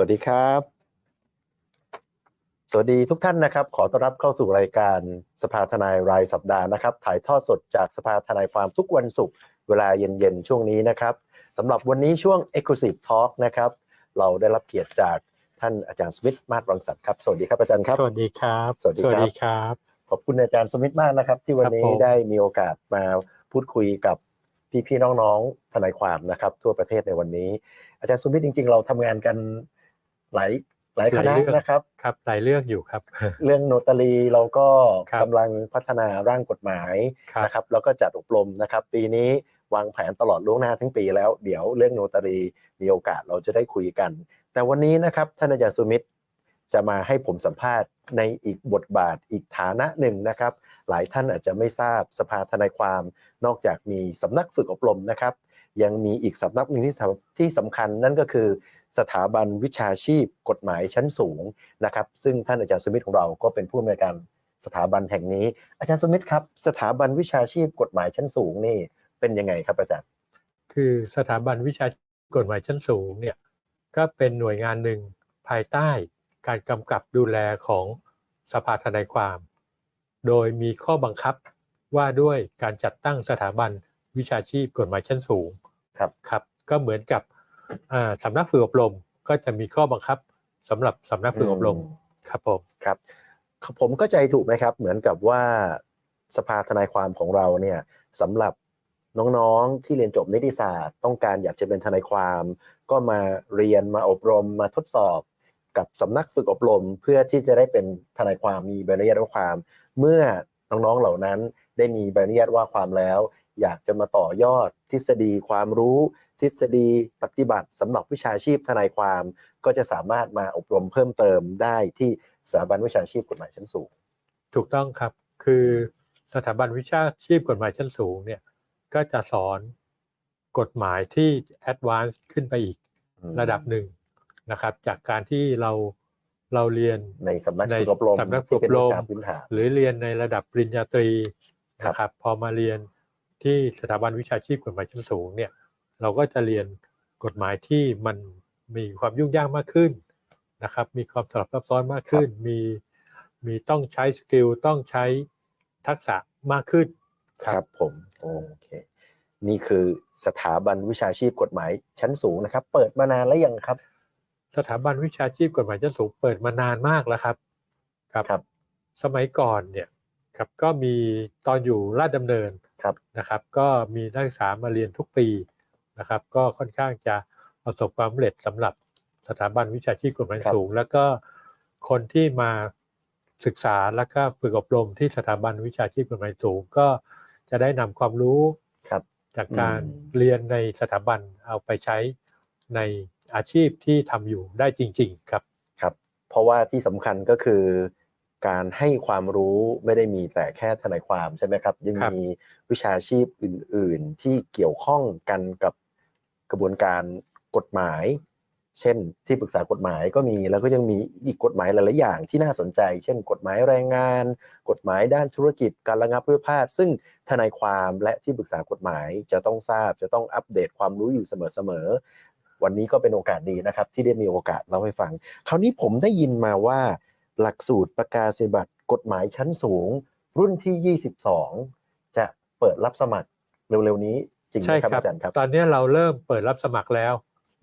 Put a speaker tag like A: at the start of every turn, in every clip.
A: วัสดีครับ สวัสดีทุกท่านนะครับ ขอต้อนรับเข้าสู่รายการสภาทนายรายสัปดาห์นะครับ ถ่ายทอดสดจากสภาทนายความทุกวันศุกร์เวลาเย็นๆช่วงนี้นะครับสำหรับวันนี้ช่วง Exclusive Talk นะครับ เราได้รับเกียรติจากท่านอาจารย์สมิทธมาศรังสรรค์ครับ สวัสดีครับอาจารย์ครับ
B: สวัสดีครับ
A: สวัสดีครับ
B: ครับ
A: ขอบคุณอาจารย์สมิทธมากนะครับ ที่วันนี้
B: ครับผม
A: ได้มีโอกาสมาพูดคุยกับพี่ๆน้องๆทนายความนะครับ ทั่วประเทศในวันนี้ อาจารย์สมิทธจริง ๆ เราทำงานกัน หลายหลายคณะนะครับ
B: ครับหลายเรื่องอยู่ครับ
A: เรื่องโนตารีเราก็
B: ครับ
A: กำลังพัฒนาร่างกฎหมาย
B: ครับ
A: นะครับแล้วก็จัดอบรมนะครับ ปีนี้วางแผนตลอดล่วงหน้าทั้งปีแล้วเดี๋ยวเรื่องโนตารีมีโอกาสเราจะได้คุยกัน แต่วันนี้นะครับท่านอาจารย์สุมิตรจะมาให้ผมสัมภาษณ์ในอีกบทบาทอีกฐานะหนึ่งนะครับ หลายท่านอาจจะไม่ทราบสภาทนายความนอกจากมีสำนักฝึกอบรมนะครับ ยังมีอีกสำนักหนึ่งที่สำที่สำคัญนั่นก็คือ สถาบันวิชาชีพกฎหมายชั้นสูงนะครับ ซึ่งท่านอาจารย์สมิทธของเราก็เป็นผู้อำนวยการสถาบันแห่งนี้ อาจารย์สมิทธครับ สถาบันวิชาชีพกฎหมายชั้นสูงนี่เป็นยังไงครับอาจารย์
B: คือสถาบันวิชากฎหมายชั้นสูงเนี่ยก็เป็นหน่วยงานหนึ่งภายใต้การกำกับดูแลของสภาทนายความ โดยมีข้อบังคับว่าด้วยการจัดตั้งสถาบันวิชาชีพกฎหมายชั้นสูง
A: ครับ
B: ครับ ก็เหมือนกับอ่า สำนักฝึกอบรมก็จะมีข้อบังคับสำหรับสำนักฝึกอบรมครับผม
A: ครับ ผมเข้าใจถูกไหมครับ เหมือนกับว่าสภาทนายความของเราเนี่ยสำหรับน้องๆที่เรียนจบนิติศาสตร์ ต้องการอยากจะเป็นทนายความ ก็มาเรียนมาอบรมมาทดสอบ กับสำนักฝึกอบรม เพื่อที่จะได้เป็นทนายความมีใบอนุญาตว่าความ เมื่อน้องๆเหล่านั้นได้มีใบอนุญาตว่าความแล้ว อยากจะมาต่อยอดทฤษฎีความรู้ ทฤษฎีปฏิบัติสำหรับวิชาชีพทนายความ ก็จะสามารถมาอบรมเพิ่มเติมได้ที่สถาบันวิชาชีพกฎหมายชั้นสูง
B: ถูกต้องครับคือสถาบันวิชาชีพกฎหมายชั้นสูงเนี่ยก็จะสอนกฎหมายที่แอดวานซ์ขึ้นไปอีกระดับหนึ่งนะครับ จากการที่เราเราเรียน
A: ในสำนัก
B: ใน
A: ฝึกอบรม
B: สำนักฝึกอบรม
A: ที่เป็นวิชาพื้นฐาน
B: หรือเรียนในระดับปริญญาตรี
A: ครับ
B: นะครับ พอมาเรียนที่สถาบันวิชาชีพกฎหมายชั้นสูงเนี่ย เราก็จะเรียนกฎหมายที่มันมีความยุ่งยากมากขึ้นนะครับ มีความสลับซับซ้อนมากขึ้น มีมีต้องใช้สกิลต้องใช้ทักษะมากขึ้น
A: ครับผมโอเคนี่คือสถาบันวิชาชีพกฎหมายชั้นสูงนะครับ เปิดมานานแล้วยังครับ
B: สถาบันวิชาชีพกฎหมายชั้นสูงเปิดมานานมากแล้วครับครับ
A: ครับ
B: สมัยก่อนเนี่ยครับก็มีตอนอยู่ราชดำเนิน
A: ครับ
B: นะครับ ก็มีนักศึกษามาเรียนทุกปี นะครับก็ค่อนข้างจะประสบความสำเร็จสำหรับสถาบันวิชาชีพกฎหมาย
A: ครับ
B: สูง แล้วก็คนที่มาศึกษาแล้วก็ฝึกอบรมที่สถาบันวิชาชีพกฎหมายสูง ก็จะได้นำความรู้
A: ครับ
B: จากการ
A: อืม
B: เรียนในสถาบันเอาไปใช้ในอาชีพที่ทำอยู่ได้จริง ๆ ครับ
A: ครับ เพราะว่าที่สำคัญก็คือการให้ความรู้ไม่ได้มีแต่แค่ทนายความใช่ไหมครับ ยัง
B: ครับ
A: มีวิชาชีพอื่น ๆ ที่เกี่ยวข้องกันกับ กระบวนการกฎหมาย เช่นที่ปรึกษากฎหมายก็มีแล้วก็ยังมีอีกกฎหมายหลายๆอย่างที่น่าสนใจ เช่น กฎหมายแรงงาน กฎหมายด้านธุรกิจการระงับพิพาทซึ่งทนายความและที่ปรึกษากฎหมายจะต้องทราบ จะต้องอัปเดตความรู้อยู่เสมอๆวันนี้ก็เป็นโอกาสดีนะครับ ที่ได้มีโอกาสเล่าให้ฟัง คราวนี้ผมได้ยินมาว่าหลักสูตรประกาศบัตรกฎหมายชั้นสูง รุ่นที่ 22 จะเปิดรับสมัครเร็วๆนี้ จริงไหม
B: ใช่
A: ครับ
B: ครับ
A: อาจารย์ครับ
B: ตอนนี้เราเริ่มเปิดรับสมัครแล้ว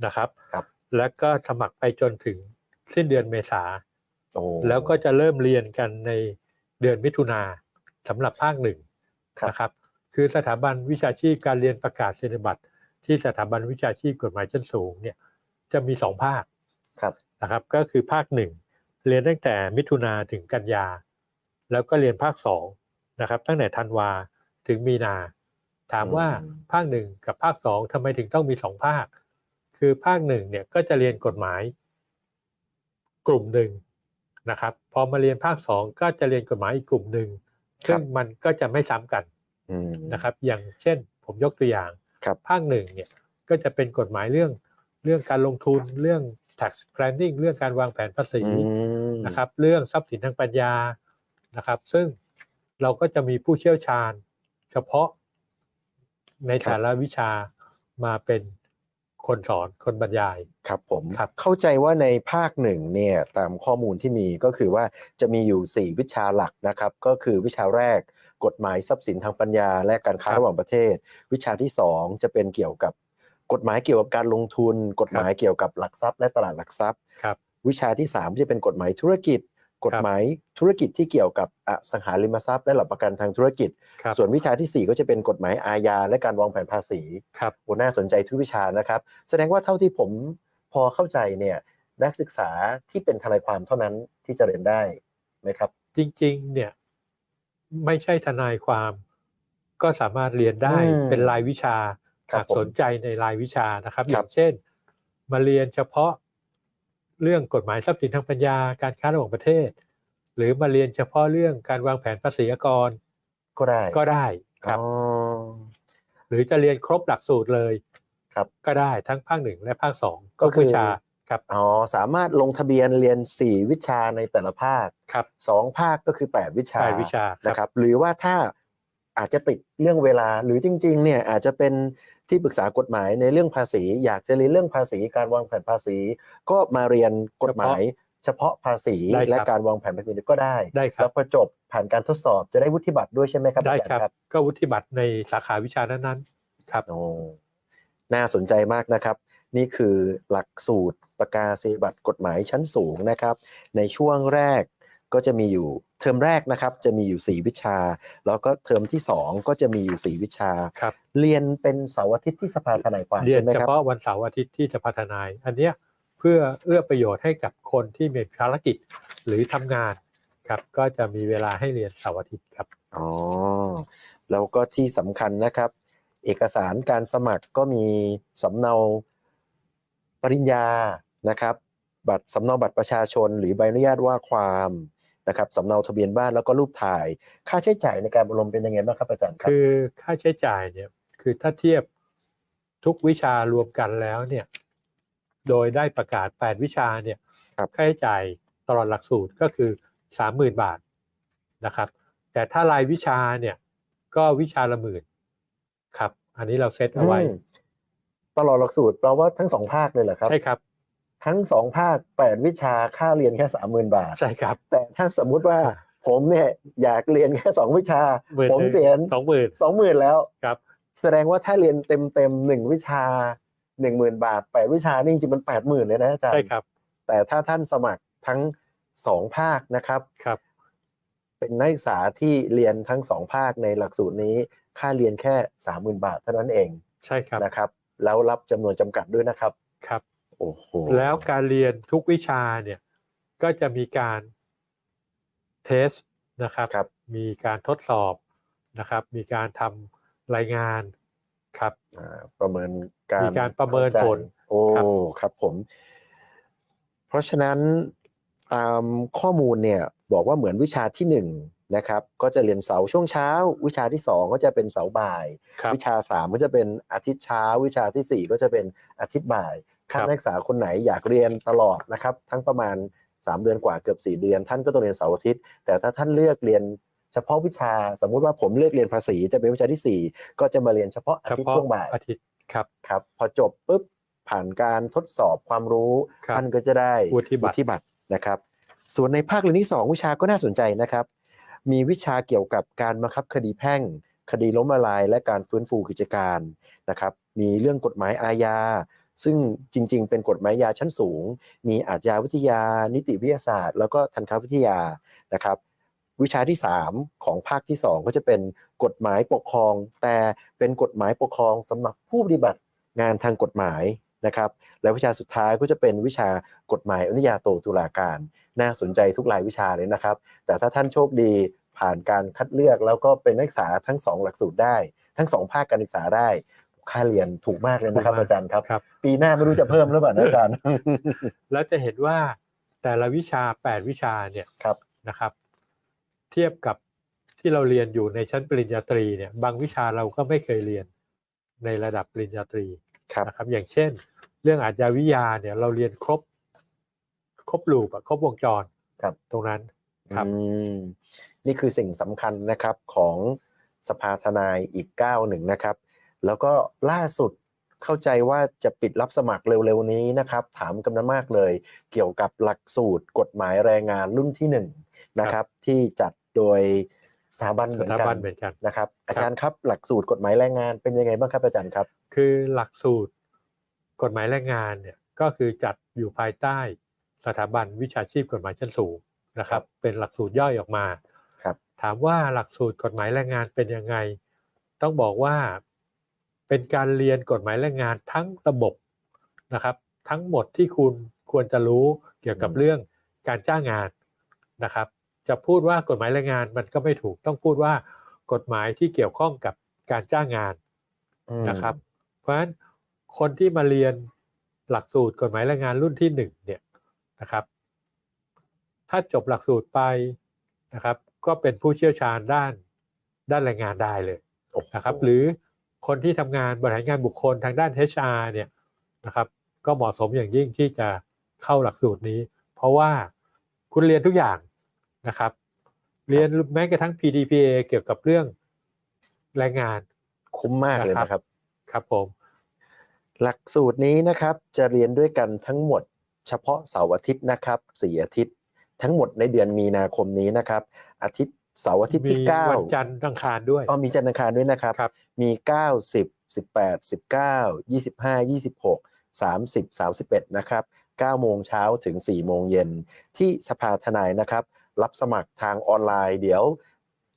B: นะครับ
A: ครับ
B: แล้วก็สมัครไปจนถึงสิ้นเดือนเมษา
A: โอ้
B: แล้วก็จะเริ่มเรียนกันในเดือนมิถุนาสำหรับภาคหนึ่ง
A: ครับ
B: นะครับ คือสถาบันวิชาชีพการเรียนประกาศนียบัตร ที่สถาบันวิชาชีพกฎหมายชั้นสูงเนี่ยจะมีสองภาค
A: ครับ
B: นะครับ ก็คือภาคหนึ่งเรียนตั้งแต่มิถุนาถึงกันยา แล้วก็เรียนภาคสองนะครับ ตั้งแต่ธันวาถึงมีนา ถามว่า
A: อืม
B: ภาคหนึ่งกับภาคสองทำไมถึงต้องมีสองภาค คือภาคหนึ่งเนี่ยก็จะเรียนกฎหมาย กลุ่มหนึ่งนะครับ พอมาเรียนภาคสองก็จะเรียนกฎหมายอีกกลุ่มหนึ่งซึ่งมันก็จะไม่ซ้ำกัน
A: อืม
B: นะครับ อย่างเช่นผมยกตัวอย่าง
A: ครับ
B: ภาคหนึ่งเนี่ยก็จะเป็นกฎหมายเรื่องเรื่องการลงทุนเรื่อง tax planning เรื่องการวางแผนภาษี
A: อืม
B: นะครับ เรื่องทรัพย์สินทางปัญญานะครับ ซึ่งเราก็จะมีผู้เชี่ยวชาญ เฉพาะ ในแต่ละวิชามาเป็นคนสอนคนบรรยาย
A: ครับผม
B: ครับ
A: เข้าใจว่าในภาคหนึ่งเนี่ยตามข้อมูลที่มีก็คือว่าจะมีอยู่ 4 วิชาหลักนะครับ ก็คือวิชาแรกกฎหมายทรัพย์สินทางปัญญา และการค้าระหว่างประเทศ วิชาที่ 2 จะเป็นเกี่ยวกับกฎหมายเกี่ยวกับการลงทุน กฎหมายเกี่ยวกับหลักทรัพย์และตลาดหลักทรัพย์
B: ครับ
A: วิชาที่3จะเป็นกฎหมายธุรกิจ กฎหมายธุรกิจที่เกี่ยวกับอสังหาริมทรัพย์และหลักประกันทางธุรกิจ
B: ครับ
A: ส่วนวิชาทีสี่ 4 ก็จะเป็นกฎหมายอาญาและการวางแผนภาษี
B: ครับ
A: โอ้น่าสนใจทุกวิชานะครับ แสดงว่าเท่าที่ผมพอเข้าใจเนี่ยนักศึกษาที่เป็นทนายความเท่านั้นที่จะเรียนได้ไหมครับ
B: จริงๆเนี่ยไม่ใช่ทนายความก็สามารถเรียนได้
A: อืม
B: เป็นรายวิชา
A: ครับ
B: หาก
A: ผม
B: สนใจในรายวิชานะครับ
A: ครับ
B: อย่างเช่น มาเรียนเฉพาะ เรื่องกฎหมายทรัพย์สินทางปัญญาการค้าระหว่างประเทศ หรือมาเรียนเฉพาะเรื่องการวางแผนภาษีอากร
A: ก็ได้
B: ก็ได้ครับ
A: อ๋อ
B: หรือจะเรียนครบหลักสูตรเลย
A: ครับ
B: ก็ได้ทั้งภาคหนึ่งและภาคสอง
A: ก็
B: ก็
A: คือ
B: วิชาครับ
A: อ๋อสามารถลงทะเบียนเรียน 4 วิชาในแต่ละภาค
B: ครับ
A: 2ภาคก็คือ 8 วิชา
B: แปดวิชาครับ
A: นะครับ หรือว่าถ้าอาจจะติดเรื่องเวลาหรือจริง ๆ เนี่ยอาจจะเป็น ที่ปรึกษากฎหมายในเรื่องภาษี อยากจะเรียนเรื่องภาษีการวางแผนภาษี ก็มาเรียนกฎหมายเฉพาะภาษี
B: ได้ครับ
A: และการวางแผนภาษีก็ได้
B: ได้ครั
A: แล้
B: บ
A: วพอจบผ่านการทดสอบจะได้วุฒิบัตรด้วยใช่ไหมครับ
B: ได้
A: อาจารย์
B: ครับ ก็วุฒิบัตรในสาขาวิชานั้นๆครับ
A: โอ้น่าสนใจมากนะครับ นี่คือหลักสูตรประกาศนียบัตรกฎหมายชั้นสูงนะครับ ในช่วงแรก ก็จะมีอยู่เทอมแรกนะครับจะมีอยู่ 4 วิชา แล้วก็เทอมที่ 2 ก็จะมีอยู่ 4 วิชา
B: ครับ
A: เรียนเป็นเสาร์อาทิตย์ที่สภาทนายความ
B: เรียน
A: ใช่ไหม
B: เฉ
A: ครับ
B: พาะวันเสาร์อาทิตย์ที่จะพัฒนาย อันเนี้ยเพื่อเอื้อประโยชน์ให้กับคนที่มีภารกิจหรือทำงานครับ ก็จะมีเวลาให้เรียนเสาร์อาทิตย์ครับ
A: อ๋อ แล้วก็ที่สำคัญนะครับ เอกสารการสมัครก็มีสำเนาปริญญานะครับ บัตรสำเนาบัตรประชาชน หรือใบอนุญาตว่าความ นะครับสำเนาทะเบียนบ้านแล้วก็รูปถ่าย ค่าใช้จ่ายในการอบรมเป็นยังไงบ้างครับอาจารย์ครับ
B: คือค่าใช้จ่ายเนี่ยคือถ้าเทียบทุกวิชารวมกันแล้วเนี่ยโดยได้ประกาศ 8 วิชาเนี่ย
A: ครับ
B: ค่าใช้จ่ายตลอดหลักสูตรก็คือ 30,000 บาทนะครับ แต่ถ้ารายวิชาเนี่ยก็วิชาละหมื่นครับ อันนี้เราเซตเอาไว้
A: อืมตลอดหลักสูตรแปลว่าทั้งสองภาคเลยเหรอครับ
B: ใช่ครับ
A: ทั้งสองภาคแปดวิชาค่าเรียนแค่สามหมื่นบาท
B: ใช่ครับ
A: แต่ถ้าสมมุติว่าผมเนี่ยอยากเรียนแค่สองวิชา
B: หมื่น
A: ผม
B: หนึ่ง
A: เสีย
B: สองหมื่น
A: สองหมื่นแล้ว
B: ครับ
A: แสดงว่าถ้าเรียนเต็มเต็มๆหนึ่งวิชาหนึ่งหมื่นบาทแปดวิชานี่จริงๆมันแปดหมื่นเลยนะอาจารย์
B: ใช่ครับ
A: แต่ถ้าท่านสมัครทั้งสองภาคนะครับ
B: ครับ
A: เป็นนักศึกษาที่เรียนทั้งสองภาคในหลักสูตรนี้ ค่าเรียนแค่สามหมื่นบาทเท่านั้นเอง
B: ใช่ครับ
A: นะครับ แล้วรับจำนวนจำกัดด้วยนะครับ
B: ครับ
A: โอ้โห
B: แล้วการเรียนทุกวิชาเนี่ยก็จะมีการเทสนะครับ
A: ครับ
B: มีการทดสอบนะครับ มีการทำรายงานครับ
A: อ่าประเมินการ
B: มีการประเมิน
A: ข้าใจ
B: ผล
A: โอ้
B: ครับ
A: ครับผม เพราะฉะนั้นตามข้อมูลเนี่ยบอกว่าเหมือนวิชาที่หนึ่งนะครับ ก็จะเรียนเสาร์ช่วงเช้า วิชาที่สองก็จะเป็นเสาร์บ่าย
B: ครับ
A: วิชาสามก็จะเป็นอาทิตย์เช้า วิชาที่สี่ก็จะเป็นอาทิตย์บ่าย
B: ครั
A: ถ้า
B: บ
A: นักศึกษาคนไหนอยากเรียนตลอดนะครับ ทั้งประมาณ 3 เดือนกว่าเกือบ 4 เดือน ท่านก็ต้องเรียนเสาร์อาทิตย์ แต่ถ้าท่านเลือกเรียนเฉพาะวิชาสมมุติว่าผมเลือกเรียนภาษีจะเป็นวิชาที่ 4 ก็จะมาเรียนเฉพาะอา
B: เฉ
A: ทิตย์
B: พาะ
A: ช่วงบ่าย
B: อาทิตย์ครับ
A: ครับ พอจบปุ๊บผ่านการทดสอบความรู้
B: ครับ
A: ท่านก็จะได้
B: วุฒิบัตร
A: ฒิบัตรนะครับ ส่วนในภาคเรียนที่ 2 วิชาก็น่าสนใจนะครับ มีวิชาเกี่ยวกับการบังคับคดีแพ่ง คดีล้มละลาย และการฟื้นฟูกิจการนะครับ มีเรื่องกฎหมายอาญา ซึ่งจริง ๆ เป็นกฎหมายยาชั้นสูง มีอาชญาวิทยา นิติวิทยาศาสตร์ แล้วก็ทันตวิทยานะครับวิชาที่ 3 ของภาคที่ 2 ก็จะเป็นกฎหมายปกครอง แต่เป็นกฎหมายปกครองสำหรับผู้ปฏิบัติงานทางกฎหมายนะครับและวิชาสุดท้ายก็จะเป็นวิชากฎหมายอนุญาโตตุลาการ น่าสนใจทุกรายวิชาเลยนะครับ แต่ถ้าท่านโชคดีผ่านการคัดเลือกแล้วก็เป็นนักศึกษาทั้งสองหลักสูตรได้ ทั้งสองภาคการศึกษาได้ ค่าเรียนถูกมากเลยนะครับ
B: ถูกมาก
A: อาจารย์ครับ
B: ครับ
A: ปีหน้าไม่รู้จะเพิ่มหรือเปล่านะอาจารย์
B: แล้วจะเห็นว่าแต่ละวิชา 8 วิชาเนี่ย
A: ครับ
B: นะครับ เทียบกับที่เราเรียนอยู่ในชั้นปริญญาตรีเนี่ย บางวิชาเราก็ไม่เคยเรียนในระดับปริญญาตรี
A: ครับ
B: นะครับ อย่างเช่น เรื่องอาชญาวิทยาเนี่ยเราเรียนครบ ครบลูปอะครบวงจร
A: ครับ
B: ตรงนั้นครับ
A: อืมนี่คือสิ่งสำคัญนะครับของสภาทนายอีกก้าวหนึ่งนะครับ แล้วก็ล่าสุดเข้าใจว่าจะปิดรับสมัครเร็วๆนี้นะครับ ถามกันมามากเลย เกี่ยวกับหลักสูตรกฎหมายแรงงานรุ่นที่หนึ่งนะครับที่จัดโดยสถาบันเห
B: ส
A: มือน
B: ถา
A: กั
B: บัน
A: น
B: เหมือนกัน
A: นะครับ อาจารย์ครับหลักสูตรกฎหมายแรงงานเป็นยังไงบ้างครับอาจารย์ครับ
B: คือหลักสูตรกฎหมายแรงงานเนี่ยก็คือจัดอยู่ภายใต้สถาบันวิชาชีพกฎหมายชั้นสูงนะครับ เป็นหลักสูตรย่อยออกมา
A: ครับ
B: ถามว่าหลักสูตรกฎหมายแรงงานเป็นยังไง ต้องบอกว่า เป็นการเรียนกฎหมายแรงงานทั้งระบบนะครับ ทั้งหมดที่คุณควรจะรู้เกี่ยวกับ
A: อืม
B: เรื่องการจ้างงานนะครับ จะพูดว่ากฎหมายแรงงานมันก็ไม่ถูกต้องพูดว่ากฎหมายที่เกี่ยวข้องกับการจ้างงาน
A: อืม
B: นะครับ เพราะฉะนั้นคนที่มาเรียนหลักสูตรกฎหมายแรงงานรุ่นที่หนึ่งเนี่ยนะครับ ถ้าจบหลักสูตรไปนะครับ ก็เป็นผู้เชี่ยวชาญด้านด้านแรงงานได้เลย
A: โอ้โห
B: นะครับ หรือ คนที่ทำงานบริหารงานบุคคลทางด้าน HR เนี่ยนะครับก็เหมาะสมอย่างยิ่งที่จะเข้าหลักสูตรนี้ เพราะว่าคุณเรียนทุกอย่างนะครับ เรียนแม้กระทั่ง PDPA เกี่ยวกับเรื่องแรงงาน
A: คุ้มมากเลย
B: นะครับ
A: นะครับ
B: ครับผม
A: หลักสูตรนี้นะครับจะเรียนด้วยกันทั้งหมดเฉพาะเสาร์อาทิตย์นะครับสี่อาทิตย์ ทั้งหมดในเดือนมีนาคมนี้นะครับ อาทิตย์ เสาร์อาทิตย์
B: มี
A: ที่ 9
B: วันจันทร์อังคารด้วย
A: อ๋อมีจันทร์อังคารด้วยนะครับ
B: ครับ
A: มี 9 10 18 19 25 26 30 31 นะครับ9โมงเช้าถึง 4 โมงเย็นที่สภาทนายนะครับ รับสมัครทางออนไลน์ เดี๋ยว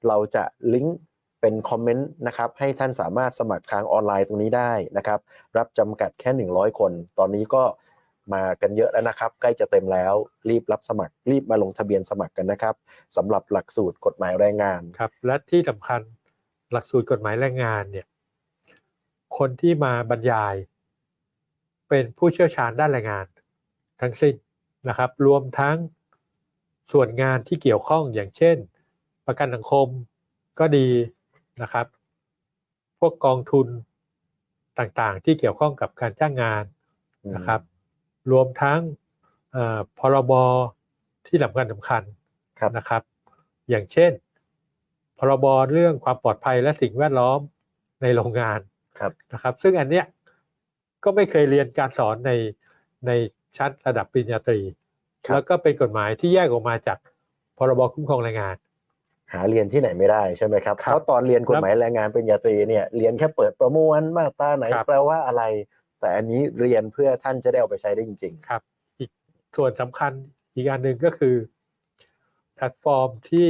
A: เราจะลิงก์เป็นคอมเมนต์นะครับให้ท่านสามารถสมัครทางออนไลน์ตรงนี้ได้นะครับ รับจำกัดแค่ 100 คน ตอนนี้ก็ มากันเยอะแล้วนะครับ ใกล้จะเต็มแล้วรีบรับสมัครรีบมาลงทะเบียนสมัครกันนะครับสำหรับหลักสูตรกฎหมายแรงงาน
B: ครับ และที่สำคัญหลักสูตรกฎหมายแรงงานเนี่ยคนที่มาบรรยาย เป็นผู้เชี่ยวชาญด้านแรงงาน ทั้งสิ้นนะครับ รวมทั้งส่วนงานที่เกี่ยวข้องอย่างเช่น ประกันสังคมก็ดีนะครับ พวกกองทุนต่างๆ ที่เกี่ยวข้องกับการจ้างงานนะครับ รวมทั้งเอ่อพรบที่สำคัญสำคัญ
A: ครับ
B: นะครับ อย่างเช่น พรบเรื่องความปลอดภัยและสิ่งแวดล้อมในโรงงาน
A: ครับ
B: นะครับ ซึ่งอันเนี้ยก็ไม่เคยเรียนการสอนในในชั้นระดับปริญญาตรี
A: ครับ
B: แล้วก็เป็นกฎหมายที่แยกออกมาจากพรบคุ้มครองแรงงาน
A: หาเรียนที่ไหนไม่ได้ใช่ไหมครับ
B: ครับ
A: เพราะตอนเรียนกฎหมายแรงงานปริญญาตรีเนี่ยเรียนแค่เปิดประมวลมาตราไหน
B: ครับ
A: แปลว่าอะไร แต่อันนี้เรียนเพื่อท่านจะได้เอาไปใช้ได้จริง
B: ครับ อีกส่วนสำคัญอีกอันหนึ่งก็คือ แพลตฟอร์มที่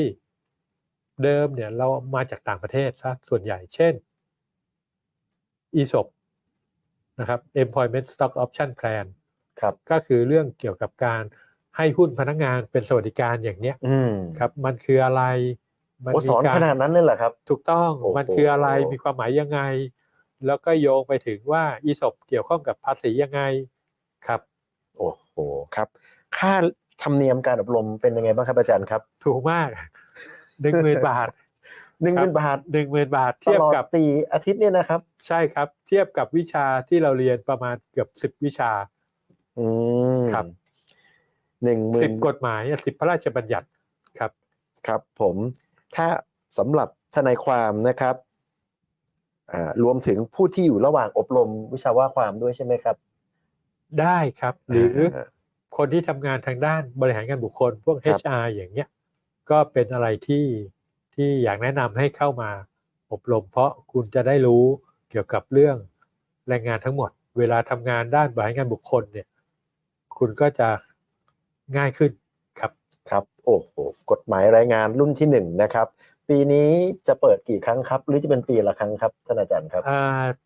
B: เดิมเนี่ยเรามาจากต่างประเทศซะส่วนใหญ่เช่น ESOP นะครับ Employment Stock Option Plan
A: ๆครับ
B: ก็คือเรื่องเกี่ยวกับการให้หุ้นพนักงานเป็นสวัสดิการอย่างเนี้ย
A: อืม
B: ครับ มันคืออะไร มัน
A: โอ้สอน
B: มีกร
A: ขนาดนั้นเลยเหรอครับ
B: ถูกต้อง
A: โอ้โห
B: มันคืออะไรมีความหมายยังไง แล้วก็โยงไปถึงว่า ESOP เกี่ยวข้องกับภาษียังไงครับ
A: โอ้โหครับ ค่าธรรมเนียมการอบรมเป็นยังไงบ้างครับอาจารย์ครับ
B: ถูกมากหนึ่งหมื่นบาท
A: หนึ่ง
B: ค
A: ห
B: รับ
A: มื่นบาท
B: หนึ่งหมื่นบาท
A: ต
B: เทียบ
A: ลอด
B: กับ
A: สี่อาทิตย์เนี่ยนะครับ
B: ใช่ครับ เทียบกับวิชาที่เราเรียนประมาณเกือบสิบวิชา
A: อืม
B: ครับ
A: หนึ่งหมื่
B: สิ
A: น
B: บกฎหมายสิบพระราชบัญญัติครับ
A: ครับ ผมถ้าสำหรับทนายความนะครับอ่า รวมถึงผู้ที่อยู่ระหว่างอบรมวิชาว่าความด้วยใช่ไหมครับ
B: ได้ครับ หรือ
A: อ่า
B: คนที่ทำงานทางด้านบริหารงานบุคคล พวก
A: ครับ
B: HR อย่างเงี้ยก็เป็นอะไรที่ที่อยากแนะนำให้เข้ามาอบรม เพราะคุณจะได้รู้เกี่ยวกับเรื่องแรงงานทั้งหมด เวลาทำงานด้านบริหารงานบุคคลเนี่ย คุณก็จะง่ายขึ้นครับ
A: ครับ โอ้โหกฎหมายรายงานรุ่นที่หนึ่งนะครับ ปีนี้จะเปิดกี่ครั้งครับ หรือจะเป็นปีละครั้งครับท่านอาจารย์ครับ
B: อ่า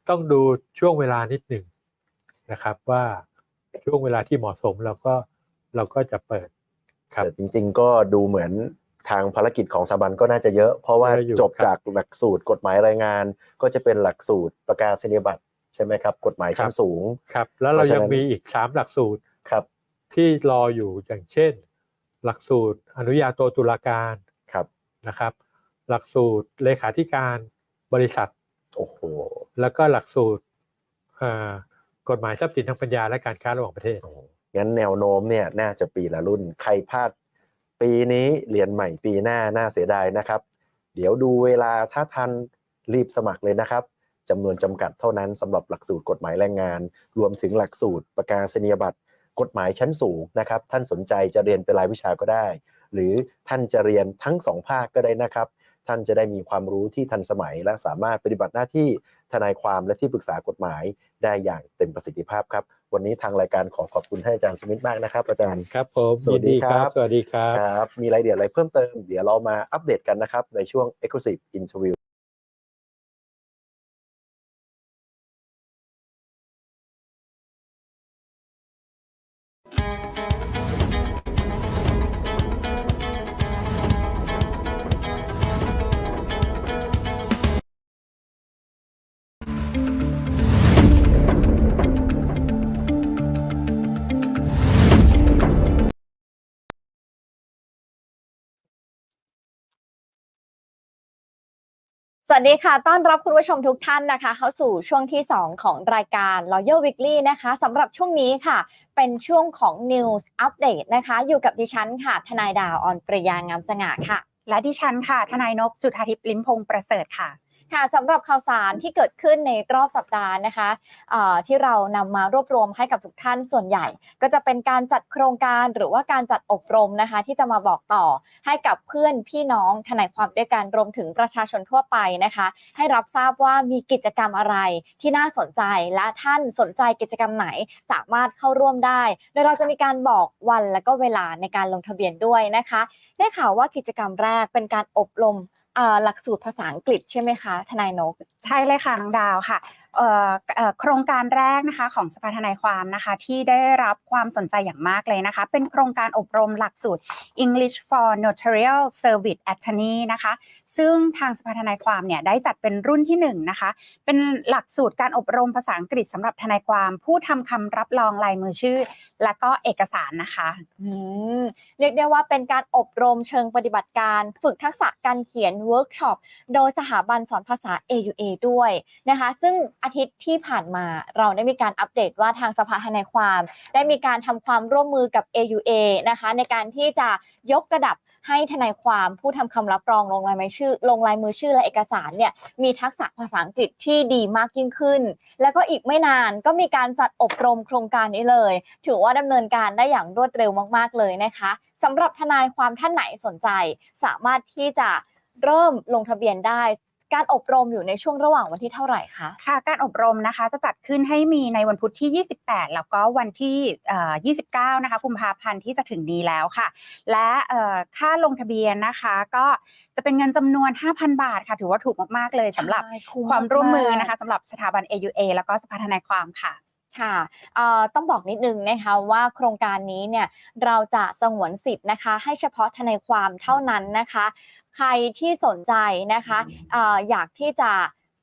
B: ต้องดูช่วงเวลานิดหนึ่งนะครับว่าช่วงเวลาที่เหมาะสมเราก็เราก็จะเปิดครับ
A: แต่จริง ๆ ก็ดูเหมือนทางภารกิจของสถาบันก็น่าจะเยอะ เพราะว่า
B: เยอะอยู่
A: จบ
B: ครับ
A: จากหลักสูตรกฎหมายรายงาน ก็จะเป็นหลักสูตรประกาศนียบัตรใช่ไหมครับ กฎหมายชั้นสูง
B: ครับ แล้วเรา
A: เพราะฉะ
B: ยัง
A: นั้น
B: มีอีกสามหลักสูตร
A: ครับ
B: ที่รออยู่อย่างเช่น หลักสูตรอนุญาโตตุลาการ
A: ครับ
B: นะครับ หลักสูตรเลขาธิการบริษัท
A: โอ้โห
B: แล้วก็หลักสูตรอ่ากฎหมายทรัพย์สินทางปัญญาและการค้าระหว่างประเทศ
A: โอ้โหงั้นแนวโน้มเนี่ยน่าจะปีละรุ่นใครพลาดปีนี้เรียนใหม่ปีหน้าน่าเสียดายนะครับ เดี๋ยวดูเวลาถ้าทันรีบสมัครเลยนะครับจำนวนจำกัดเท่านั้นสำหรับหลักสูตรกฎหมายแรงงาน รวมถึงหลักสูตรประกาศนียบัตรกฎหมายชั้นสูงนะครับ ท่านสนใจจะเรียนเป็นรายวิชาก็ได้ หรือท่านจะเรียนทั้งสองภาคก็ได้นะครับ ท่านจะได้มีความรู้ที่ทันสมัย และสามารถปฏิบัติหน้าที่ทนายความและที่ปรึกษากฎหมายได้อย่างเต็มประสิทธิภาพครับ วันนี้ทางรายการขอขอบคุณท่านอาจารย์สมิทมากนะครับอาจารย์
B: ครับผม
A: สวัสดีครับ
B: สวัสดีครับ
A: ครับ มีรายละเอียดอะไรเพิ่มเติมเดี๋ยวเรามาอัปเดตกันนะครับในช่วง Exclusive Interview
C: วัสดีค่ะ ต้อนรับคุณผู้ชมทุกท่านนะคะ เข้าสู่ช่วงที่ 2 ของรายการ Loyal Weekly นะคะสำหรับช่วงนี้ค่ะ เป็นช่วงของ News Update นะคะ อยู่กับดิฉันค่ะ ทนายดาวออนปริยางามสง่าค่ะ
D: และดิฉันค่ะ ทนายนกจุธาทิพย์ลิ้มพงษ์ประเสริฐค่ะ
C: ค่ะสำหรับข่าวสารที่เกิดขึ้นในรอบสัปดาห์นะคะเอ่อที่เรานำมารวบรวมให้กับทุกท่านส่วนใหญ่ ก็จะเป็นการจัดโครงการหรือว่าการจัดอบรมนะคะ ที่จะมาบอกต่อให้กับเพื่อนพี่น้องทนายความด้วยกันรวมถึงประชาชนทั่วไปนะคะ ให้รับทราบว่ามีกิจกรรมอะไรที่น่าสนใจและท่านสนใจกิจกรรมไหนสามารถเข้าร่วมได้ โดยเราจะมีการบอกวันและก็เวลาในการลงทะเบียนด้วยนะคะ ได้ข่าวว่ากิจกรรมแรกเป็นการอบรมเอ่อ หลักสูตรภาษาอังกฤษใช่ไหมคะทนายนก
D: ใช่เลยค่ะน้องดาวค่ะโครงการแรกนะคะของสภาทนายความนะคะที่ได้รับความสนใจอย่างมากเลยนะคะ เป็นโครงการอบรมหลักสูตร English for Notarial Service Attorney นะคะ ซึ่งทางสภาทนายความเนี่ยได้จัดเป็นรุ่นที่หนึ่งนะคะ เป็นหลักสูตรการอบรมภาษาอังกฤษสำหรับทนายความ ผู้ทำคำรับรองลายมือชื่อ และก็เอกสารนะคะ
C: เรียกได้ว่าเป็นการอบรมเชิงปฏิบัติการ ฝึกทักษะการเขียนเวิร์กช็อปโดยสถาบันสอนภาษา AUA ด้วยนะคะ ซึ่งอาทิตย์ที่ผ่านมาเราได้มีการอัปเดตว่าทางสภาทนายความ ได้มีการทำความร่วมมือกับ AUA นะคะ ในการที่จะยกระดับ ให้ทนายความผู้ทำคำรับรองลงลายมือชื่อ ลงลายมือชื่อและเอกสารเนี่ยมีทักษะภาษาอังกฤษที่ดีมากยิ่งขึ้น แล้วก็อีกไม่นานก็มีการจัดอบรมโครงการนี้เลย ถือว่าดำเนินการได้อย่างรวดเร็วมาก ๆ เลยนะคะสำหรับทนายความท่านไหนสนใจ สามารถที่จะเริ่มลงทะเบียนได้ การอบรมอยู่ในช่วงระหว่างวันที่เท่าไหร่คะ
D: ค่ะ การอบรมนะคะจะจัดขึ้นให้มีในวันพุธที่ 28 แล้วก็วันที่เอ่อ29 นะคะกุมภาพันธ์ที่จะถึงนี้แล้วค่ะ และเอ่อค่าลงทะเบียนนะคะก็จะเป็นเงินจำนวน 5,000 บาทค่ะ ถือว่าถูกมาก ๆ เลยสำหรับ
C: ใช่คุ้
D: ความร่วมมือา
C: กๆ
D: นะคะสำหรับสถาบัน AUA แล้วก็สภาทนายความค่ะ
C: ค่ะเอ่อต้องบอกนิดนึงนะคะว่าโครงการนี้เนี่ยเราจะสงวนสิทธิ์นะคะ ให้เฉพาะทนายความเท่านั้นนะคะ ใครที่สนใจนะคะเอ่ออยากที่จะ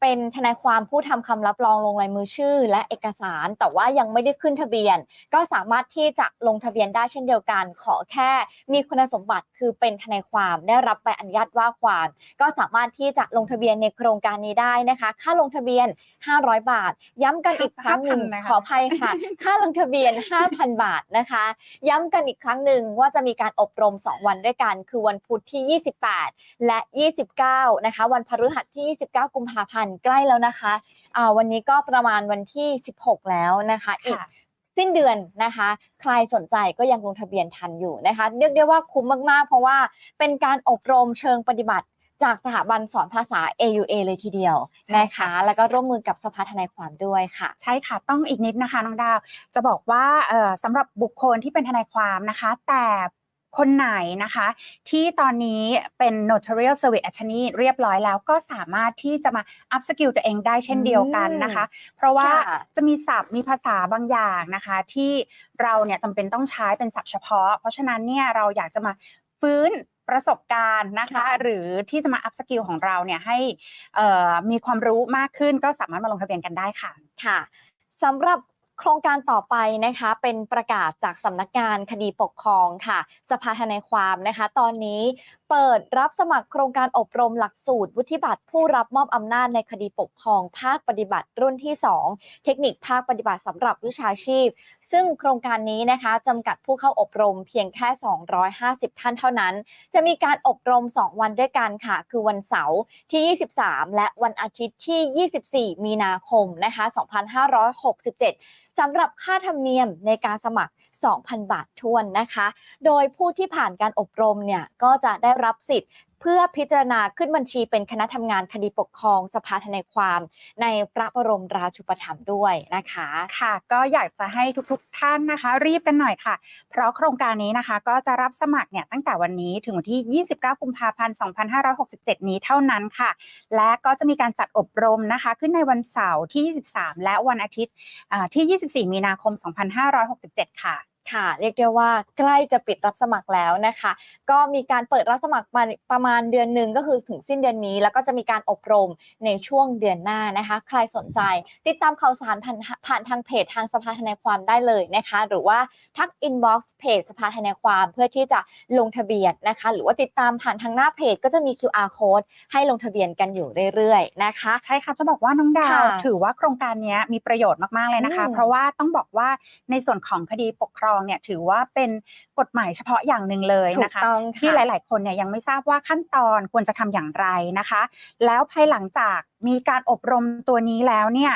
C: เป็นทนายความผู้ทำคำรับรองลงลายมือชื่อ และเอกสาร แต่ว่ายังไม่ได้ขึ้นทะเบียน ก็สามารถที่จะลงทะเบียนได้เช่นเดียวกัน ขอแค่มีคุณสมบัติคือเป็นทนายความได้รับใบอนุญาตว่าความ ก็สามารถที่จะลงทะเบียนในโครงการนี้ได้นะคะ ค่าลงทะเบียน 500 บาท ย้ำกันอีกครั้งหนึ่ง
D: 5,000นะคะ
C: ขออภัยค่ะ ค่าลงทะเบียน 5,000 บาทนะคะ ย้ำกันอีกครั้งหนึ่งว่าจะมีการอบรม 2 วันด้วยกัน คือวันพุธที่ 28 และ 29 นะคะ วันพฤหัสที่ 29 กุมภาพันธ์ใกล้แล้วนะคะอ่าวันนี้ก็ประมาณวันที่ 16 แล้วนะคะอีก
D: ค่ะ
C: สิ้นเดือนนะคะ ใครสนใจก็ยังลงทะเบียนทันอยู่นะคะ เรียกได้ว่าคุ้มมากๆ เพราะว่าเป็นการอบรมเชิงปฏิบัติจากสถาบันสอนภาษา AUA เลยทีเดียว
D: ใช่
C: นะ
D: ค่ะ
C: คะ แล้วก็ร่วมมือกับสภาทนายความด้วยค่ะ
D: ใช่ค่ะ ต้องอีกนิดนะคะน้องดาว จะบอกว่าเอ่อสำหรับบุคคลที่เป็นทนายความนะคะ แต่ คนไหนนะคะ ที่ตอนนี้เป็น notarial service attorney เรียบร้อยแล้วก็สามารถที่จะมา up skill ตัวเองได้เช่นเดียวกันนะคะ เพราะว่า
C: ค่ะ
D: จะมีศัพท์มีภาษาบางอย่างนะคะ ที่เราเนี่ยจำเป็นต้องใช้เป็นศัพท์เฉพาะ เพราะฉะนั้นเนี่ยเราอยากจะมาฟื้นประสบการณ์นะคะ
C: ค่ะ
D: หรือที่จะมา up skill ของเราเนี่ยให้เอ่อมีความรู้มากขึ้นก็สามารถมาลงทะเบียนกันได้ค่ะ
C: ค่ะสำหรับ โครงการต่อไปนะคะเป็นประกาศจากสำนักงานคดีปกครองค่ะ สภาทนายความนะคะ ตอนนี้ เปิดรับสมัครโครงการอบรมหลักสูตร วุฒิบัตรผู้รับมอบอำนาจในคดีปกครองภาคปฏิบัติรุ่นที่ 2 เทคนิคภาคปฏิบัติสำหรับวิชาชีพ ซึ่งโครงการนี้นะคะจำกัดผู้เข้าอบรมเพียงแค่ 250 ท่านเท่านั้น จะมีการอบรม 2 วันด้วยกันค่ะ คือวันเสาร์ที่ 23 และวันอาทิตย์ที่ 24 มีนาคมนะคะ 2567สำหรับค่าธรรมเนียมในการสมัคร 2,000 บาททวนนะคะ โดยผู้ที่ผ่านการอบรมเนี่ยก็จะได้รับสิทธิ์ เพื่อพิจารณาขึ้นบัญชีเป็นคณะทำงานคดีปกครองสภาทนายความในพระบรมราชูปถัมภ์ด้วยนะคะ
D: ค่ะ ก็อยากจะให้ทุกๆท่านนะคะ รีบกันหน่อยค่ะ เพราะโครงการนี้นะคะ ก็จะรับสมัครเนี่ยตั้งแต่วันนี้ถึงวันที่ 29 กุมภาพันธ์ 2567 นี้เท่านั้นค่ะ และก็จะมีการจัดอบรมนะคะ ขึ้นในวันเสาร์ที่ 23 และวันอาทิตย์อ่าที่ 24 มีนาคม 2567 ค่ะ
C: ค่ะ เรียกได้ว่าใกล้จะปิดรับสมัครแล้วนะคะ ก็มีการเปิดรับสมัครมาประมาณเดือนหนึ่งก็คือถึงสิ้นเดือนนี้ แล้วก็จะมีการอบรมในช่วงเดือนหน้านะคะ ใครสนใจ ติดตามข่าวสารผ่านผ่านทางเพจทางสภาทนายความได้เลยนะคะ หรือว่าทักอินบ็อกซ์เพจสภาทนายความเพื่อที่จะลงทะเบียนนะคะ หรือว่าติดตามผ่านทางหน้าเพจก็จะมี QR code ให้ลงทะเบียนกันอยู่เรื่อยๆนะคะ
D: ใช่ค่ะจะบอกว่าน้องดาว
C: ค่ะ
D: ถือว่าโครงการเนี้ยมีประโยชน์มากๆเลยนะคะ
C: อืม
D: เพราะว่าต้องบอกว่าในส่วนของคดีปกครององเนี่ยถือว่าเป็น กฎหมายเฉพาะอย่างหนึ่งเลย
C: ถูก
D: นะคะ
C: ต้อง
D: ที่
C: ค่ะ
D: หลาย ๆ คนเนี่ยยังไม่ทราบว่าขั้นตอนควรจะทำอย่างไรนะคะ แล้วภายหลังจากมีการอบรมตัวนี้แล้วเนี่ย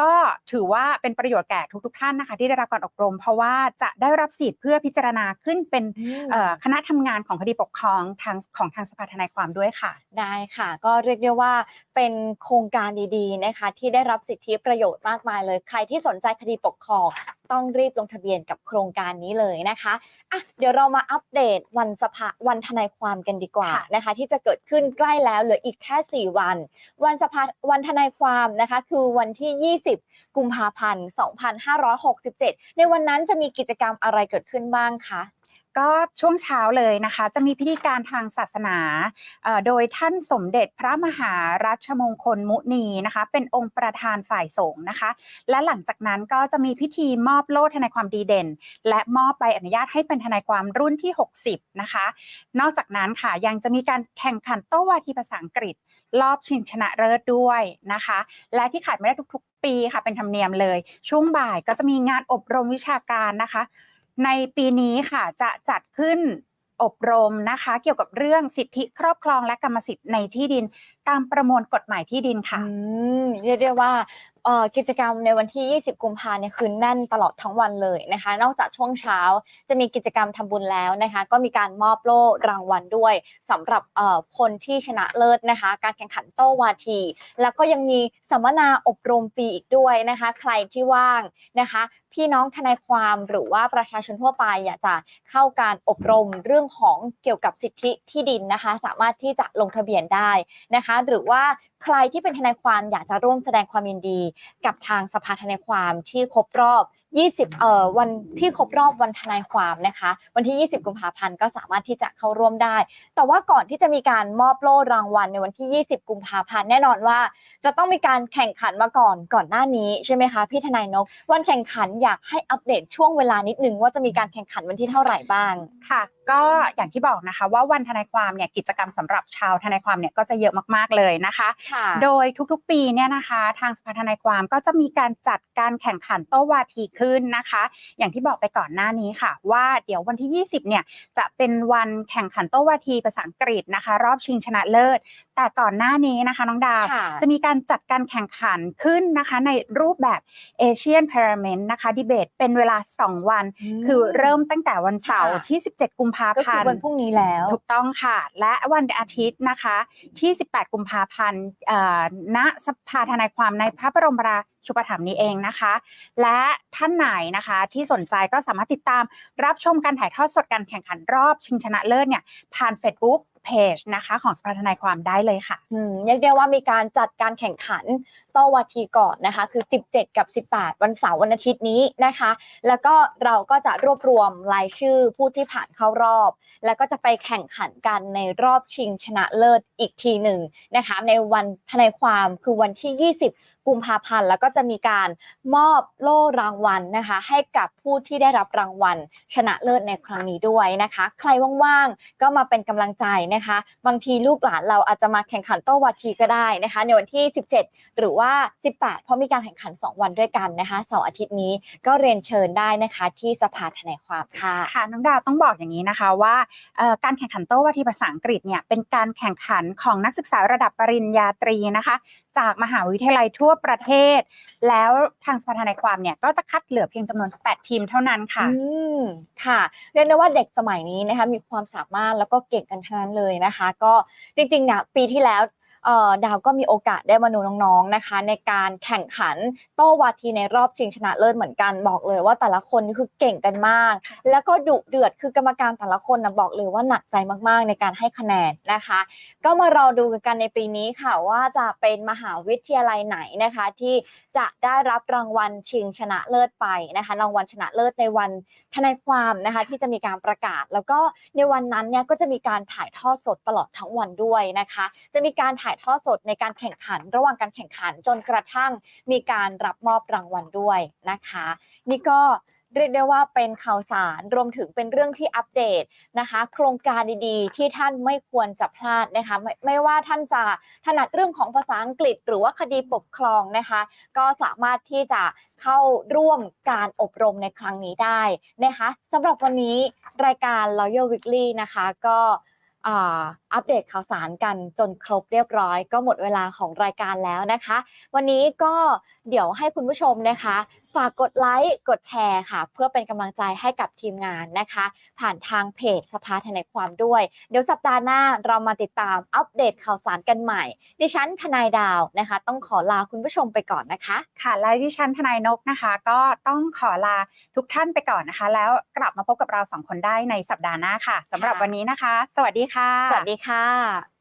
D: ก็ถือว่าเป็นประโยชน์แก่ทุก ๆ ท่านนะคะ ที่ได้รับการอบรม เพราะว่าจะได้รับสิทธิ์เพื่อพิจารณาขึ้นเป็น
C: อืม
D: เอ่อคณะทำงานของคดีปกครองทางของทางสภาทนายความด้วยค่ะ
C: ได้ค่ะ ก็เรียกได้ว่าเป็นโครงการดีๆนะคะ ที่ได้รับสิทธิประโยชน์มากมายเลย ใครที่สนใจคดีปกครองต้องรีบลงทะเบียนกับโครงการนี้เลยนะคะอะเดี๋ยวเรามาอัปเดตวันสภาวันทนายความกันดีกว่า
D: ค่ะ
C: นะคะ ที่จะเกิดขึ้นใกล้แล้วเหลืออีกแค่ 4 วัน วันสภาวันทนายความนะคะ คือวันที่ 20 กุมภาพันธ์ 2567 ในวันนั้นจะมีกิจกรรมอะไรเกิดขึ้นบ้างคะ
D: ก็ช่วงเช้าเลยนะคะ จะมีพิธีการทางศาสนา โดยท่านสมเด็จพระมหารัชมงคลมุนีนะคะ เป็นองค์ประธานฝ่ายสงฆ์นะคะ และหลังจากนั้นก็จะมีพิธีมอบโล่ทนายความดีเด่น และมอบใบอนุญาตให้เป็นทนายความรุ่นที่ 60 นะคะ นอกจากนั้นค่ะยังจะมีการแข่งขันโต้วาทีภาษาอังกฤษรอบชิงชนะเลิศด้วยนะคะ และที่ขาดไม่ได้ทุกๆ ปีค่ะเป็นธรรมเนียมเลย ช่วงบ่ายก็จะมีงานอบรมวิชาการนะคะ ในปีนี้ค่ะจะจัดขึ้นอบรมนะคะเกี่ยวกับเรื่องสิทธิครอบครองและกรรมสิทธิ์ในที่ดิน ตามประมวลกฎหมายที่ดินค่ะ
C: อืมเรียกได้ว่า กิจกรรมในวันที่ 20 กุมภาเนี่ยคือแน่นตลอดทั้งวันเลยนะคะ นอกจากช่วงเช้าจะมีกิจกรรมทำบุญแล้วนะคะ ก็มีการมอบโล่รางวัลด้วยสำหรับคนที่ชนะเลิศนะคะ การแข่งขันโต้วาที แล้วก็ยังมีสัมมนาอบรมฟรีอีกด้วยนะคะ ใครที่ว่างนะคะ พี่น้องทนายความหรือว่าประชาชนทั่วไปอยากจะเข้าการอบรมเรื่องของเกี่ยวกับสิทธิที่ดินนะคะ สามารถที่จะลงทะเบียนได้นะคะ หรือว่าใครที่เป็นทนายความอยากจะร่วมแสดงความยินดีกับทางสภาทนายความที่ครบรอบ 20เอ่อวันที่ครบรอบวันทนายความนะคะ วันที่ 20 กุมภาพันธ์ก็สามารถที่จะเข้าร่วมได้ แต่ว่าก่อนที่จะมีการมอบโล่รางวัลในวันที่ 20 กุมภาพันธ์แน่นอนว่า จะต้องมีการแข่งขันมาก่อนก่อนหน้านี้ใช่ไหมคะพี่ทนายนก วันแข่งขันอยากให้อัปเดตช่วงเวลานิดนึงว่าจะมีการแข่งขันวันที่เท่าไหร่บ้าง
D: ค่ะ ก็อย่างที่บอกนะคะว่าวันทนายความเนี่ยกิจกรรมสำหรับชาวทนายความเนี่ยก็จะเยอะมากๆเลยนะคะ
C: ค่ะ
D: โดยทุกๆปีเนี่ยนะคะ ทางสภาทนายความก็จะมีการจัดการแข่งขันโต้วาทีขึ้นนะคะ อย่างที่บอกไปก่อนหน้านี้ค่ะ ว่าเดี๋ยววันที่ 20 เนี่ยจะเป็นวันแข่งขันโต้วาทีภาษาอังกฤษนะคะ รอบชิงชนะเลิศ แต่ก่อนหน้านี้นะคะน้องดาว
C: ค่ะ
D: จะมีการจัดการแข่งขันขึ้นนะคะในรูปแบบ Asian Parliament นะคะดีเบตเป็นเวลา 2 วัน คือเริ่มตั้งแต่วันเสาร์
C: ค่ะ
D: ที่ 17 กุมภา
C: ก็คื
D: พั
C: อน
D: ธ์
C: วันพรุ่งนี้แล้ว
D: ถูกต้องค่ะ และวันอาทิตย์นะคะที่ 18 กุมภาพันธ์เอ่อณสภาทนายความในพระบรมราชูปถัมภ์นี้เองนะคะ และท่านไหนนะคะที่สนใจก็สามารถติดตามรับชมการถ่ายทอดสดการแข่งขันรอบชิงชนะเลิศเนี่ยผ่าน Facebook Page นะคะของสภาทนายความได้เลยค่ะ
C: อืมเรียกได้ว่ามีการจัดการแข่งขันต้วาทีก่อนนะคะ คือ 17 กับ 18 วันเสาร์วันอาทิตย์นี้นะคะ แล้วก็เราก็จะรวบรวมรายชื่อผู้ที่ผ่านเข้ารอบ แล้วก็จะไปแข่งขันกันในรอบชิงชนะเลิศอีกทีหนึ่งนะคะ ในวันทนายความคือวันที่ 20 กุมภาพันธ์ แล้วก็จะมีการมอบโล่รางวัลนะคะ ให้กับผู้ที่ได้รับรางวัล ชนะเลิศในครั้งนี้ด้วยนะคะ ใครว่างๆก็มาเป็นกำลังใจนะคะ บางทีลูกหลานเราอาจจะมาแข่งขันโต้วาทีก็ได้นะคะ ในวันที่ 17 หรือว่า 18 เพราะมีการแข่งขัน 2 วันด้วยกันนะคะเสาร์อาทิตย์นี้ก็เรียนเชิญได้นะคะ ที่สภาทนายความค่ะ
D: ค่ะน้องดาวต้องบอกอย่างนี้นะคะว่าการแข่งขันโต้วาทีภาษาอังกฤษเนี่ยเป็นการแข่งขันของนักศึกษาระดับปริญญาตรีนะคะ จากมหาวิทยาลัยทั่วประเทศ แล้วทางสภาทนายความเนี่ยก็จะคัดเหลือเพียงจำนวน 8 ทีมเท่านั้นค่ะ
C: อืมค่ะ เรียกได้ว่าเด็กสมัยนี้นะคะมีความสามารถแล้วก็เก่งกันทั้งนั้นเลยนะคะ ก็จริงๆเนี่ยปีที่แล้ว ดาวก็มีโอกาสได้มาดูน้องๆนะคะ ในการแข่งขันโต้วาทีในรอบชิงชนะเลิศเหมือนกันบอกเลยว่าแต่ละคนนี่คือเก่งกันมาก แล้วก็ดุเดือดคือกรรมการแต่ละคนนะบอกเลยว่าหนักใจมากๆ ในการให้คะแนนนะคะ ก็มารอดูกันในปีนี้ค่ะว่าจะเป็นมหาวิทยาลัยไหนนะคะ ที่จะได้รับรางวัลชิงชนะเลิศไปนะคะรางวัลชนะเลิศในวันทนายความนะคะที่จะมีการประกาศ แล้วก็ในวันนั้นเนี่ยก็จะมีการถ่ายทอดสดตลอดทั้งวันด้วยนะคะ จะมีการถ่ายทอดสดในการแข่งขัน ระหว่างการแข่งขันจนกระทั่งมีการรับมอบรางวัลด้วยนะคะ นี่ก็เรียกได้ว่าเป็นข่าวสารรวมถึงเป็นเรื่องที่อัปเดตนะคะ โครงการดีๆ ที่ท่านไม่ควรจะพลาดนะคะไม่ไม่ว่าท่านจะถนัดเรื่องของภาษาอังกฤษ หรือว่าคดีปกครองนะคะ ก็สามารถที่จะเข้าร่วมการอบรมในครั้งนี้ได้นะคะสำหรับวันนี้รายการ Loyal Weekly นะคะ ก็ อัปเดตข่าวสารกันจนครบเรียบร้อย ก็หมดเวลาของรายการแล้วนะคะ วันนี้ก็เดี๋ยวให้คุณผู้ชมนะคะ ฝากกดไลค์ กดแชร์ค่ะ เพื่อเป็นกำลังใจให้กับทีมงานนะคะ ผ่านทางเพจสภาทนายความด้วย เดี๋ยวสัปดาห์หน้าเรามาติดตามอัปเดตข่าวสารกันใหม่ ดิฉันทนายดาวนะคะ ต้องขอลาคุณผู้ชมไปก่อนนะคะ
D: ค่ะ และดิฉันทนายนกนะคะ ก็ต้องขอลาทุกท่านไปก่อนนะคะ แล้วกลับมาพบกับเราสองคนได้ในสัปดาห์หน้าค่ะสำหรับ
C: ค่ะ
D: วันนี้นะคะ สวัสดีค่ะ
C: สวัสดีค่ะ